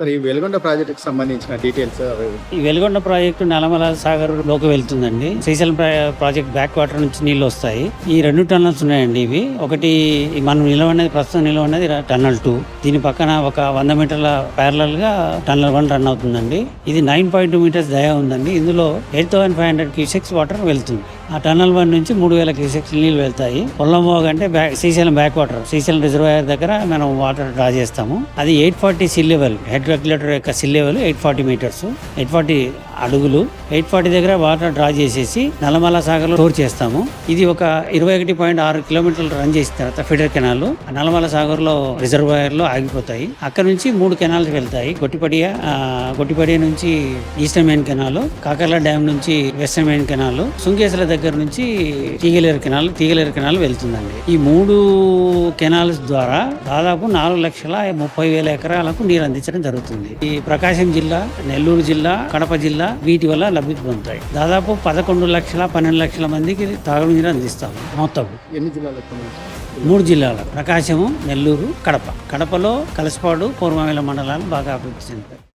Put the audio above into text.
Sir ఈ వెలుగొండ ప్రాజెక్టుకి సంబంధించిన డీటెయిల్స్ ఈ వెలుగొండ ప్రాజెక్టు నలమల సాగర్లోకి వెళ్తుందండి. శ్రీశైలం ప్రాజెక్ట్ బ్యాక్ వాటర్ నుంచి నీళ్ళు వస్తాయి. ఈ రెండు టన్నల్స్ ఉన్నాయండి ఇవి. ఒకటి మనం నిలవనేది ప్రస్తుతం నిలవనేది టన్నల్ టూ. దీని పక్కన ఒక వంద మీటర్ల ప్యారలల్గా టన్నల్ వన్ రన్ అవుతుందండి. ఇది నైన్ పాయింట్ టూ మీటర్స్ దయా ఉందండి. ఇందులో eight thousand five hundred cusecs water వెళ్తుంది. ఆ టన్నల్ వన్ నుంచి మూడు వేల క్యూసెక్స్ నీళ్ళు వెళ్తాయి. పొల్లంబోగ్ అంటే back Srisailam back water Srisailam reservoir దగ్గర మనం వాటర్ డ్రా చేస్తాము. అది eight forty sill level head regulator యొక్క sill level eight forty metres. Eight forty అడుగులు. ఎయిట్ ఫార్టీ దగ్గర వాటర్ డ్రా చేసేసి నల్లమల సాగర్లో స్టోర్ చేస్తాము. ఇది ఒక ఇరవై ఒకటి పాయింట్ ఆరు కిలోమీటర్లు రన్ చేసిన తర్వాత ఫిడర్ కెనాల్ నల్లమల సాగర్లో రిజర్వాయర్లో ఆగిపోతాయి. అక్కడ నుంచి మూడు కెనాల్స్ వెళ్తాయి. గొట్టిపడియ గొట్టిపడియ నుంచి eastern main canal Kakarla dam నుంచి వెస్టర్న్ మెయిన్ కెనాల్ సుంకేశ్వర దగ్గర నుంచి తీగలేరు కెనాల్ తీగలేరు కెనాల్ వెళ్తుందండి. ఈ మూడు కెనాల్స్ ద్వారా దాదాపు నాలుగు లక్షల ముప్పై వేల ఎకరాలకు నీరు అందించడం జరుగుతుంది. ఈ ప్రకాశం జిల్లా నెల్లూరు జిల్లా కడప జిల్లా వీటి వల్ల లబ్ధి పొందుతాయి. దాదాపు పదకొండు లక్షల పన్నెండు లక్షల మందికి తాగునీరు అందిస్తాము మొత్తం. ఎన్ని జిల్లాలకు మూడు జిల్లాల ప్రకాశము నెల్లూరు కడప. కడపలో కలసపాడు పూర్వమేల మండలాలు బాగా అభివృద్ధి చెందాయి